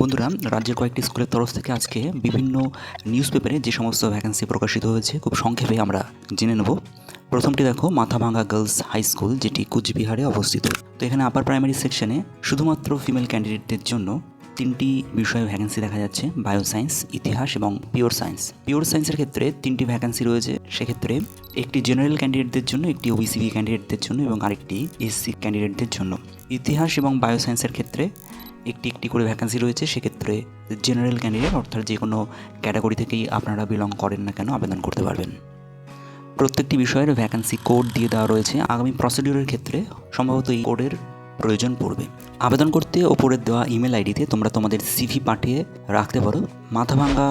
বন্ধুরা, রাজ্যের কয়েকটি স্কুলের তরফ থেকে আজকে বিভিন্ন নিউজ পেপারে যে সমস্ত ভ্যাকেন্সি প্রকাশিত হয়েছে, খুব সংক্ষেপে আমরা জেনে নেব। প্রথমটি দেখো, মাথাভাঙ্গা গার্লস হাই স্কুল যেটি কুচবিহারে অবস্থিত। তো এখানে আপার প্রাইমারি সেকশনে শুধুমাত্র ফিমেল ক্যান্ডিডেটদের জন্য তিনটি বিষয়ে ভ্যাকেন্সি দেখা যাচ্ছে বায়ো সায়েন্স ইতিহাস এবং পিওর সায়েন্স পিওর সায়েন্সের ক্ষেত্রে তিনটি ভ্যাকেন্সি রয়েছে, সেক্ষেত্রে একটি জেনারেল ক্যান্ডিডেটদের জন্য, একটি ওবিসিবি ক্যান্ডিডেটদের জন্য এবং আরেকটি এসসি ক্যান্ডিডেটদের জন্য। ইতিহাস এবং বায়ো সায়েন্সের ক্ষেত্রে একটি একটি করে ভ্যাকেন্সি রয়েছে, সেক্ষেত্রে জেনারেল ক্যান্ডিডেট অর্থাৎ যে কোনো ক্যাটাগরি থেকেই আপনারা বিলং করেন না কেন, আবেদন করতে পারবেন। প্রত্যেকটি বিষয়ের ভ্যাকেন্সি কোড দিয়ে দেওয়া রয়েছে। আগামী প্রসিডিউরের ক্ষেত্রে সম্ভবত এই কোডের প্রয়োজন পড়বে। আবেদন করতে ওপরের দেওয়া ইমেল আইডিতে তোমরা তোমাদের সিভি পাঠিয়ে রাখতে পারো। Mathabhanga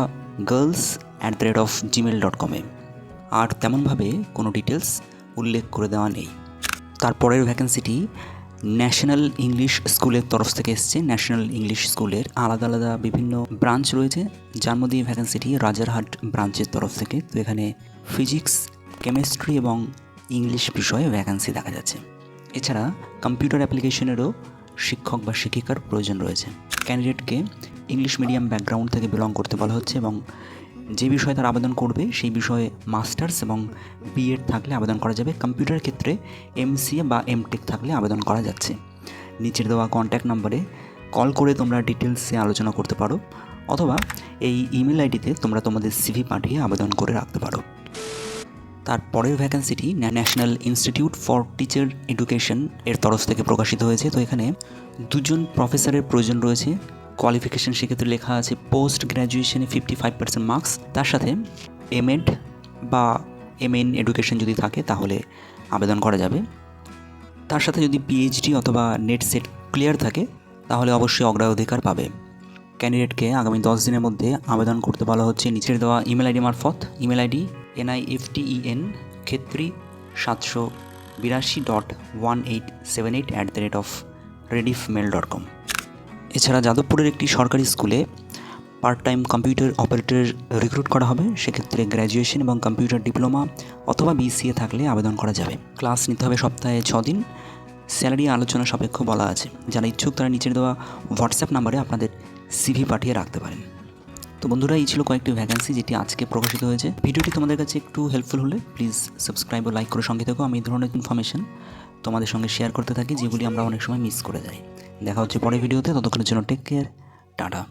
girls at the rate of Gmail dot কমে আর তেমনভাবে কোনো ডিটেলস উল্লেখ করে দেওয়া নেই। তারপরের ভ্যাকেন্সিটি ন্যাশনাল ইংলিশ স্কুলের তরফ থেকে এসছে। ন্যাশনাল ইংলিশ স্কুলের আলাদা আলাদা বিভিন্ন ব্রাঞ্চ রয়েছে। যার মধ্যে ভ্যাকেন্সিটি রাজারহাট ব্রাঞ্চের তরফ থেকে। তো এখানে ফিজিক্স, কেমিস্ট্রি এবং ইংলিশ বিষয়ে ভ্যাকেন্সি দেখা যাচ্ছে। এছাড়া কম্পিউটার অ্যাপ্লিকেশনেরও শিক্ষক বা শিক্ষিকার প্রয়োজন রয়েছে। ক্যান্ডিডেটকে ইংলিশ মিডিয়াম ব্যাকগ্রাউন্ড থেকে বিলং করতে বলা হচ্ছে এবং যে বিষয়ে তারা আবেদন করবে, সেই বিষয়ে মাস্টার্স এবং বিএড থাকলে আবেদন করা যাবে। কম্পিউটার ক্ষেত্রে এমসিএ বা এমটেক থাকলে আবেদন করা যাচ্ছে। নিচের দেওয়া কন্ট্যাক্ট নম্বরে কল করে তোমরা ডিটেলসে আলোচনা করতে পারো, অথবা এই ইমেল আইডিতে তোমরা তোমাদের সিভি পাঠিয়ে আবেদন করে রাখতে পারো। তারপরের ভ্যাকেন্সিটি National Institute for Teacher Education এর তরফ থেকে প্রকাশিত হয়েছে। তো এখানে দুজন প্রফেসরের প্রয়োজন রয়েছে। কোয়ালিফিকেশন সেক্ষেত্রে লেখা আছে পোস্ট গ্র্যাজুয়েশনে ফিফটি ফাইভ পার্সেন্ট মার্কস তার সাথে এমএড বা এম এন এডুকেশন যদি থাকে, তাহলে আবেদন করা যাবে। তার সাথে যদি পিএইচডি অথবা নেট সেট ক্লিয়ার থাকে, তাহলে অবশ্যই অগ্রাধিকার পাবে। ক্যান্ডিডেটকে আগামী দশ দিনের মধ্যে আবেদন করতে বলা হচ্ছে। নিচের দেওয়া ইমেল আইডি মারফত। ইমেল আইডি এনআইএফটিইএন ক্ষেত্রী সাতশো বিরাশি dot one eight seven eight at the rate of Rediff mail dot com এছাড়া যাদবপুরের একটি সরকারি স্কুলে part time computer operator recruit করা হবে। সেক্ষেত্রে গ্র্যাজুয়েশন এবং কম্পিউটার ডিপ্লোমা অথবা বিসিএ থাকলে আবেদন করা যাবে। ক্লাস নিতে হবে সপ্তাহে ছ দিন স্যালারি আলোচনা সাপেক্ষ বলা আছে। যারা ইচ্ছুক তারা নিচের দেওয়া হোয়াটসঅ্যাপ নাম্বারে আপনাদের সিভি পাঠিয়ে রাখতে পারেন। তো বন্ধুরা, এই ছিল কয়েকটি ভ্যাকেন্সি যেটি আজকে প্রকাশিত হয়েছে। ভিডিওটি তোমাদের কাছে একটু হেল্পফুল হলে প্লিজ সাবস্ক্রাইব ও লাইক করে সঙ্গে থেকো। আমি এই ধরনের ইনফরমেশন তোমাদের সঙ্গে শেয়ার করতে থাকি, যেগুলি আমরা অনেক সময় মিস করে যাই। দেখা হচ্ছে পরের ভিডিওতে ততক্ষণের জন্য টেক কেয়ার টাটা।